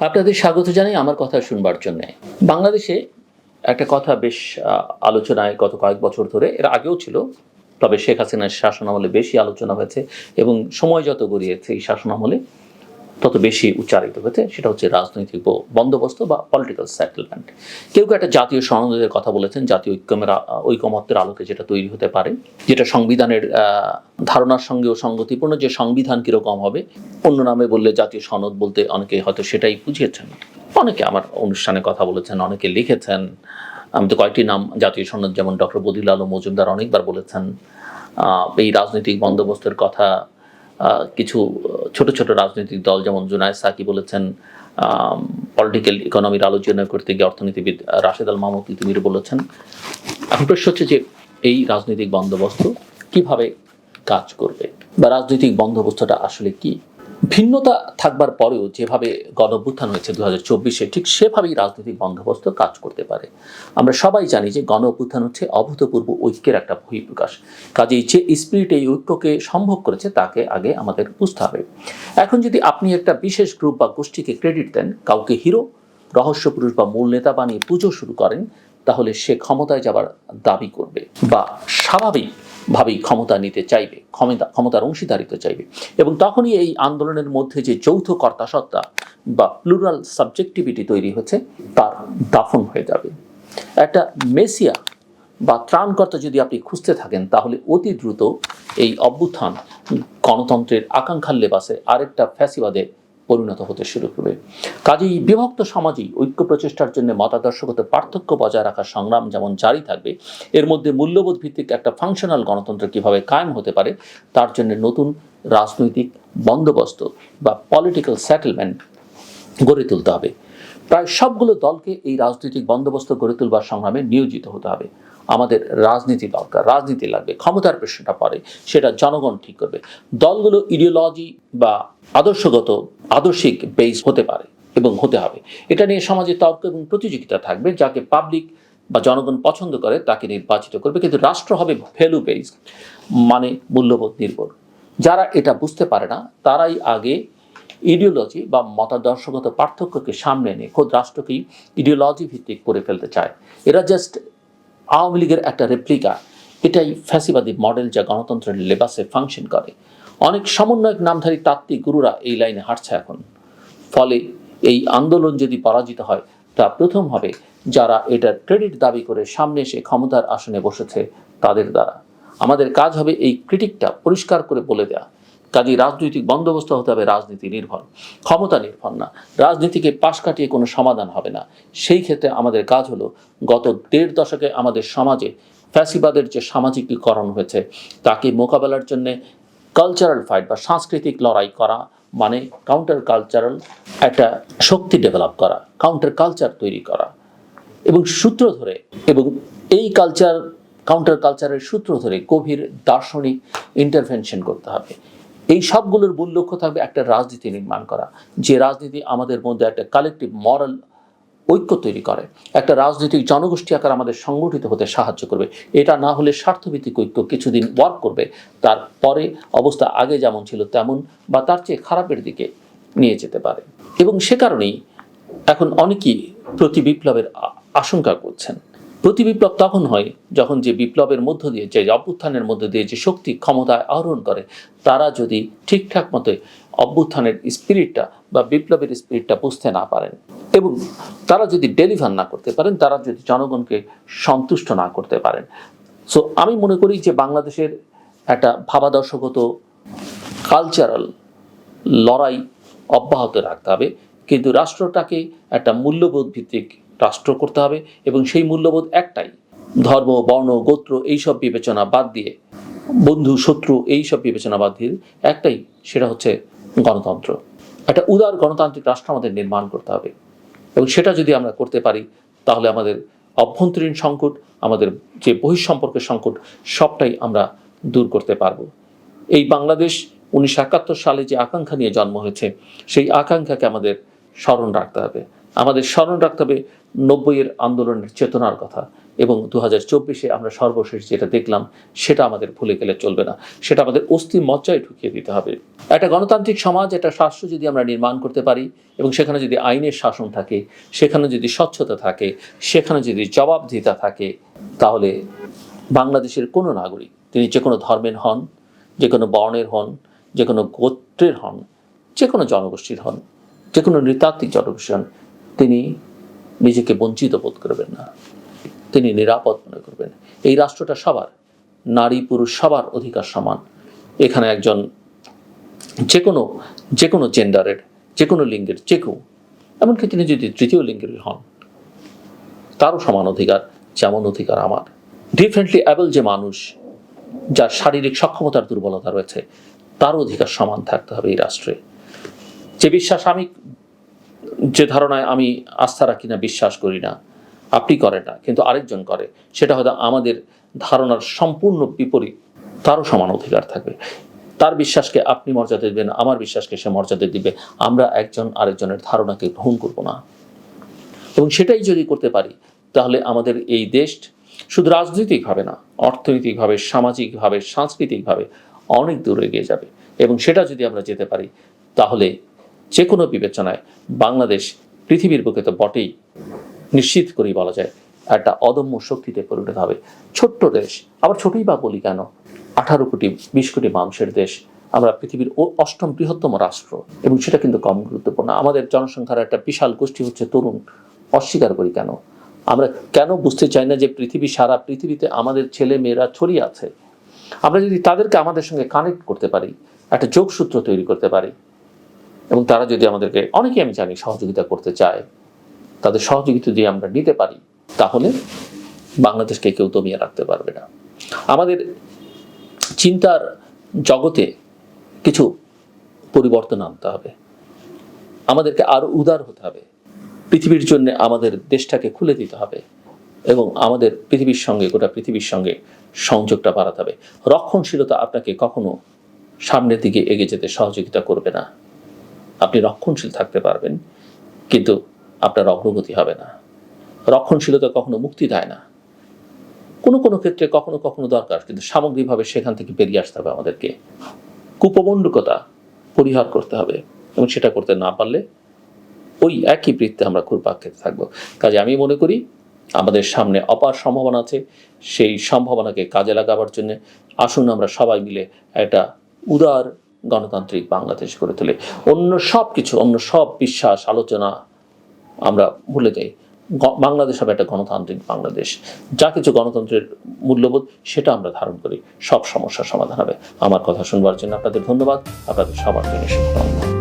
আপনাদের স্বাগত জানাই আমার কথা শুনবার জন্য। বাংলাদেশে একটা কথা বেশ আলোচনায় গত কয়েক বছর ধরে, এর আগেও ছিল, তবে শেখ হাসিনার শাসন আমলে বেশি আলোচনা হয়েছে এবং সময় যত গড়িয়েছে এই শাসনামলে তত বেশি উচ্চারিত হয়েছে, সেটা হচ্ছে রাজনৈতিক বন্দোবস্ত বা পলিটিক্যাল সেটেলমেন্ট কেউ কেউ একটা জাতীয় সংসদের কথা বলেছেন, জাতীয় ঐক্যমের, ঐকমত্যের আলোকে যেটা তৈরি হতে পারে, যেটা সংবিধানের ধারণার সঙ্গেও সঙ্গতিপূর্ণ, যে সংবিধান কীরকম হবে, অন্য নামে বললে জাতীয় সনদ বলতে অনেকে হয়তো সেটাই বুঝিয়েছেন। অনেকে আমার অনুষ্ঠানে কথা বলেছেন, অনেকে লিখেছেন, আমি তো কয়েকটি নাম, জাতীয় সনদ যেমন ডক্টর বদিল আলম মজুমদার অনেকবার বলেছেন এই রাজনৈতিক বন্দোবস্তের কথা কিছু ছোট ছোট রাজনৈতিক দল, যেমন জুনায়দ সাকি বলেছেন পলিটিক্যাল ইকোনমির আলোচনা করতে গিয়ে অর্থনীতিবিদ রাশেদ আল মাহমুদ তিতুমির বলেছেন, এখন প্রশ্ন হচ্ছে যে এই রাজনৈতিক বন্দোবস্ত কীভাবে কাজ করবে বা রাজনৈতিক বন্দোবস্তটা আসলে কি? ভিন্নতা থাকবার পরেও যেভাবে গণঅভ্যুত্থান হয়েছে দু হাজার চব্বিশে, ঠিক সেভাবেই রাজনৈতিক বন্দোবস্ত কাজ করতে পারে। আমরা সবাই জানি যে গণ হচ্ছে অভূতপূর্ব ঐক্যের একটা বহিঃপ্রকাশ। কাজেই যে স্পিরিট এই ঐক্যকে সম্ভব করেছে, তাকে আগে আমাদের বুঝতে হবে। এখন যদি আপনি একটা বিশেষ গ্রুপ বা গোষ্ঠীকে ক্রেডিট দেন, কাউকে হিরো রহস্যপুরুষ বা মূল নেতা বানিয়ে পুজো শুরু করেন, তাহলে সে ক্ষমতায় যাবার দাবি করবে। বা স্বাভাবিকভাবেই ক্ষমতা নিতে চাইবে, ক্ষমতা, ক্ষমতার অংশীদারিত্ব চাইবে। এবং তখনই এই আন্দোলনের মধ্যে যে যৌথ কর্তাসত্তা বা প্লুরাল সাবজেক্টিভিটি তৈরি হচ্ছে, তার দাফন হয়ে যাবে। একটা মেসিয়া বা ত্রাণকর্তা যদি আপনি খুঁজতে থাকেন, তাহলে অতি দ্রুত এই অভ্যুত্থান গণতন্ত্রের আকাঙ্ক্ষার লেবাসে আরেকটা ফ্যাসিবাদে পরিণত হতে শুরু করবে। কাজেই বিভক্ত সমাজেই ঐক্য প্রচেষ্টার জন্য মতাদর্শগত পার্থক্য বজায় রাখার সংগ্রাম যেমন জারি থাকবে, এর মধ্যে মূল্যবোধ ভিত্তিক একটা ফাংশনাল গণতন্ত্র কীভাবে কায়েম হতে পারে, তার জন্য নতুন রাজনৈতিক বন্দোবস্ত বা পলিটিক্যাল সেটেলমেন্ট গড়ে তুলতে হবে। প্রায় সবগুলো দলকে এই রাজনৈতিক বন্দোবস্ত গড়ে তুলবার সংগ্রামে নিয়োজিত হতে হবে। আমাদের রাজনীতি দরকার, রাজনীতি লাগবে, ক্ষমতার প্রশ্নটা পরে সেটা জনগণ ঠিক করবে। দলগুলো ইডিওলজি বা আদর্শগত, আদর্শিক বেস হতে পারে এবং হতে হবে। এটা নিয়ে সমাজে তর্ক এবং প্রতিযোগিতা থাকবে, যাকে পাবলিক বা জনগণ পছন্দ করে তাকে নির্বাচিত করবে, কিন্তু রাষ্ট্র হবে ভ্যালু বেস মানে মূল্যবোধ নির্ভর। যারা এটা বুঝতে পারে না, তারাই আগে ইডিওলজি বা মতাদর্শগত পার্থক্যকে সামনে এনে খোদ রাষ্ট্রকেই ইডিওলজি ভিত্তিক করে ফেলতে চায়। এরা জাস্ট আওয়ামী লীগের একটা রেপ্লিকা এটাই ফ্যাসিবাদী মডেল যা গণতন্ত্রের লেবাসে ফাংশন করে। অনেক সমন্বয়ক নামধারী তাত্ত্বিক গুরুরা এই লাইনে হাঁটছে এখন। ফলে এই আন্দোলন যদি পরাজিত হয়, তা প্রথম হবে যারা এটার ক্রেডিট দাবি করে সামনে এসে ক্ষমতার আসনে বসেছে তাদের দ্বারা। আমাদের কাজ হবে এই ক্রিটিকটা পরিষ্কার করে বলে দেয়া। কাজে রাজনৈতিক বন্দোবস্ত হতে হবে, রাজনীতি নির্ভর। ক্ষমতা নির্ভর না। রাজনীতিকে পাশ কাটিয়ে কোনো সমাধান হবে না। সেই ক্ষেত্রে আমাদের কাজ হলো গত দেড় দশকে আমাদের সমাজে ফ্যাসিবাদের যে সামাজিকীকরণ হয়েছে, তাকে মোকাবেলার জন্যে কালচারাল ফাইট বা সাংস্কৃতিক লড়াই করা মানে কাউন্টার কালচারাল একটা শক্তি ডেভেলপ করা কাউন্টার কালচার তৈরি করা। এবং সূত্র ধরে, এবং এই কালচার কাউন্টার কালচারের সূত্র ধরে গভীর দার্শনিক ইন্টারভেনশন করতে হবে। এই সবগুলোর মূল লক্ষ্য থাকবে একটা রাজনীতি নির্মাণ করা। যে রাজনীতি আমাদের মধ্যে একটা কালেকটিভ মরাল ঐক্য তৈরি করে। একটা রাজনৈতিক জনগোষ্ঠী আকার আমাদের সংগঠিত হতে সাহায্য করবে। এটা না হলে স্বার্থভিত্তিক ঐক্য কিছুদিন ওয়ার্ক করবে। তারপরে অবস্থা আগে যেমন ছিল তেমন বা তার চেয়ে খারাপের দিকে নিয়ে যেতে পারে। এবং সে কারণেই এখন অনেকেই প্রতি বিপ্লবের আশঙ্কা করছেন। প্রতি বিপ্লব তখন হয় যখন যে বিপ্লবের মধ্য দিয়ে, যে অভ্যুত্থানের মধ্য দিয়ে যে শক্তি ক্ষমতায় আহরণ করে, তারা যদি ঠিকঠাক মতো অভ্যুত্থানের স্পিরিটটা বা বিপ্লবের স্পিরিটটা বুঝতে না পারেন এবং তারা যদি ডেলিভার না করতে পারেন, তারা যদি জনগণকে সন্তুষ্ট না করতে পারেন। সো আমি মনে করি যে বাংলাদেশের একটা ভাবাদর্শগত কালচারাল লড়াই অব্যাহত রাখতে হবে। কিন্তু রাষ্ট্রটাকে একটা মূল্যবোধ ভিত্তিক রাষ্ট্র করতে হবে এবং সেই মূল্যবোধ একটাই। ধর্ম, বর্ণ, গোত্র এইসব বিবেচনা বাদ দিয়ে, বন্ধু, শত্রু এইসব বিবেচনা বাদ দিয়ে একটাই, সেটা হচ্ছে গণতন্ত্র। একটা উদার গণতান্ত্রিক রাষ্ট্র আমাদের নির্মাণ করতে হবে। এবং সেটা যদি আমরা করতে পারি, তাহলে আমাদের অভ্যন্তরীণ সংকট, আমাদের যে বহিঃসম্পর্কের সংকট, সবটাই আমরা দূর করতে পারব। এই বাংলাদেশ উনিশশো একাত্তর সালে যে আকাঙ্ক্ষা নিয়ে জন্ম হয়েছে, সেই আকাঙ্ক্ষাকে আমাদের স্মরণ রাখতে হবে। আমাদের স্মরণ রাখতে হবে, নব্বইয়ের আন্দোলনের চেতনার কথা। এবং দু হাজার চব্বিশে আমরা সর্বশেষ যেটা দেখলাম, সেটা আমাদের ভুলে গেলে চলবে না। সেটা আমাদের অস্থি মজ্জায় ঢুকিয়ে দিতে হবে। একটা গণতান্ত্রিক সমাজ, একটা রাষ্ট্র যদি আমরা নির্মাণ করতে পারি, এবং সেখানে যদি আইনের শাসন থাকে, সেখানে যদি স্বচ্ছতা থাকে, সেখানে যদি জবাবদিহিতা থাকে, তাহলে বাংলাদেশের কোনো নাগরিক, তিনি যে কোনো ধর্মের হন, যে কোনো বর্ণের হন, যে কোনো গোত্রের হন, যে কোনো জনগোষ্ঠীর হন, যে কোনো নৃতাত্ত্বিক জনগোষ্ঠী হন তিনি নিজেকে বঞ্চিত বোধ করবেন না। তিনি নিরাপদ মনে করবেন। এই রাষ্ট্রটা সবার, নারী, পুরুষ সবার অধিকার সমান। এখানে একজন যে কোনো যে কোনো জেন্ডারের যে কোনো লিঙ্গের যে কেউ এমনকি তিনি যদি তৃতীয় লিঙ্গের হন, তারও সমান অধিকার, যেমন অধিকার আমার। ডিফারেন্টলি অ্যাবল যে মানুষ, যার শারীরিক সক্ষমতার দুর্বলতা রয়েছে তার অধিকার সমান থাকতে হবে এই রাষ্ট্রে। যে বিশ্বাস আমি যে ধারণায় আমি আস্থা রাখি না, বিশ্বাস করি না, আপনি করেন না, কিন্তু আরেকজন করে, সেটা হয়তো আমাদের ধারণার সম্পূর্ণ বিপরীত, তারও সমান অধিকার থাকবে। তার বিশ্বাসকে আপনি মর্যাদা দেবেন, আমার বিশ্বাসকে সে মর্যাদা দিবে, আমরা একজন আরেকজনের ধারণাকে গ্রহণ করব না। এবং সেটাই যদি করতে পারি, তাহলে আমাদের এই দেশ শুধু রাজনৈতিকভাবে না, অর্থনৈতিকভাবে, সামাজিকভাবে, সাংস্কৃতিকভাবে অনেক দূর এগিয়ে যাবে। এবং সেটা যদি আমরা যেতে পারি, তাহলে যে কোনো বিবেচনায় বাংলাদেশ পৃথিবীর বুকে তো বটেই। নিশ্চিত করেই বলা যায়, একটা অদম্য শক্তিতে পরিণত হবে। ছোট্ট দেশ, আবার ছোটই বা বলি কেন? আঠারো কোটি, বিশ কোটি মানুষের দেশ, আমরা পৃথিবীর অষ্টম বৃহত্তম রাষ্ট্র। এবং সেটা কিন্তু কম গুরুত্বপূর্ণ। আমাদের জনসংখ্যার একটা বিশাল গোষ্ঠী হচ্ছে তরুণ। অস্বীকার করি কেন? আমরা কেন বুঝতে চাই না যে পৃথিবী, সারা পৃথিবীতে আমাদের ছেলে মেয়েরা ছড়িয়ে আছে? আমরা যদি তাদেরকে আমাদের সঙ্গে কানেক্ট করতে পারি, একটা যোগসূত্র তৈরি করতে পারি এবং তারা যদি আমাদেরকে, অনেকেই আমি জানি সহযোগিতা করতে চায়, তাদের সহযোগিতা দিয়ে আমরা নিতে পারি, তাহলে বাংলাদেশকে কেউ দমিয়ে রাখতে পারবে না। আমাদের চিন্তার জগতে কিছু পরিবর্তন আনতে হবে। আমাদেরকে আরও উদার হতে হবে। পৃথিবীর জন্য আমাদের দেশটাকে খুলে দিতে হবে এবং আমাদের পৃথিবীর সঙ্গে, গোটা পৃথিবীর সঙ্গে সংযোগটা বাড়াতে হবে। রক্ষণশীলতা আপনাকে কখনো সামনের দিকে এগিয়ে যেতে সহযোগিতা করবে না। আপনি রক্ষণশীল থাকতে পারবেন, কিন্তু আপনার অগ্রগতি হবে না। রক্ষণশীলতা কখনো মুক্তি দেয় না। কোনো কোনো ক্ষেত্রে কখনো কখনো দরকার, কিন্তু সামগ্রিকভাবে সেখান থেকে বেরিয়ে আসতে হবে আমাদেরকে। কুপমণ্ডকতা পরিহার করতে হবে, এবং সেটা করতে না পারলে ওই একই বৃত্তে আমরা ঘুরপাক খেতে থাকব। কাজে আমি মনে করি, আমাদের সামনে অপার সম্ভাবনা আছে, সেই সম্ভাবনাকে কাজে লাগাবার জন্য আসুন আমরা সবাই মিলে একটা উদার গণতান্ত্রিক বাংলাদেশ গড়ে তোলে। অন্য সব কিছু, অন্য সব বিশ্বাস, আলোচনা আমরা ভুলে যাই। বাংলাদেশ হবে একটা গণতান্ত্রিক বাংলাদেশ। যা কিছু গণতন্ত্রের মূল্যবোধ, সেটা আমরা ধারণ করি। সব সমস্যার সমাধান হবে। আমার কথা শুনবার জন্য আপনাদের ধন্যবাদ। আপনাদের সবার জন্য শুভকামনা।